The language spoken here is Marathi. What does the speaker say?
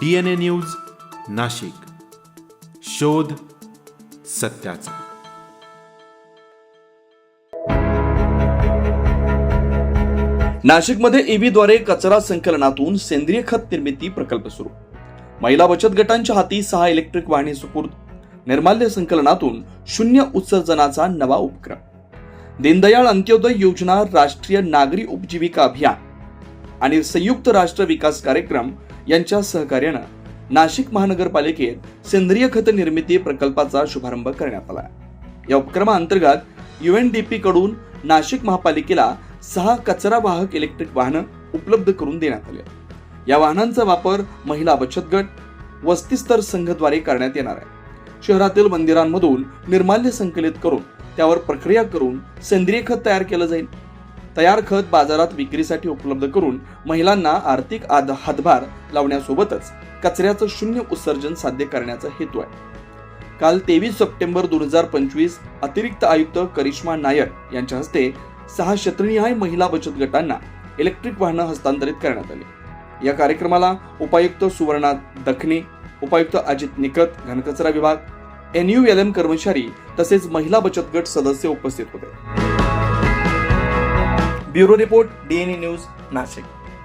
D N A news Nashik. शोध सत्याचा. नाशिकमध्ये ईबीद्वारे कचरा संकलनातून सेंद्रिय खत निर्मिती प्रकल्प सुरू. महिला बचत गटांच्या हाती सहा इलेक्ट्रिक वाहने सुपूर्द. निर्माल्य संकलनातून शून्य उत्सर्जनाचा नवा उपक्रम. दीनदयाळ अंत्योदय योजना राष्ट्रीय नागरी उपजीविका अभियान आणि संयुक्त राष्ट्र विकास कार्यक्रम यांच्या सहकार्यानं नाशिक महानगरपालिकेत सेंद्रिय खत निर्मिती प्रकल्पाचा शुभारंभ करण्यात आला. या उपक्रमाअंतर्गत युएनडीपी कडून नाशिक महापालिकेला सहा कचरा वाहक इलेक्ट्रिक वाहनं उपलब्ध करून देण्यात आले. या वाहनांचा वापर महिला बचत गट वस्तीस्तर संघद्वारे करण्यात येणार आहे. शहरातील मंदिरांमधून निर्माल्य संकलित करून त्यावर प्रक्रिया करून सेंद्रिय खत तयार केलं जाईल. तयार खत बाजारात विक्रीसाठी उपलब्ध करून महिलांना आर्थिक आद हातभार लावण्यासोबतच कचऱ्याचं शून्य उत्सर्जन साध्य करण्याचा हेतू आहे. काल तेवीस सप्टेंबर दोन हजार पंचवीस अतिरिक्त आयुक्त करिश्मा नायर यांच्या हस्ते सहा क्षेत्रनिहाय महिला बचत गटांना इलेक्ट्रिक वाहनं हस्तांतरित करण्यात आली. या कार्यक्रमाला उपायुक्त सुवर्णा दखने उपायुक्त अजित निकत घनकचरा विभाग एन यू एल एम कर्मचारी तसेच महिला बचत गट सदस्य उपस्थित होते. Bureau report DNA news Nashik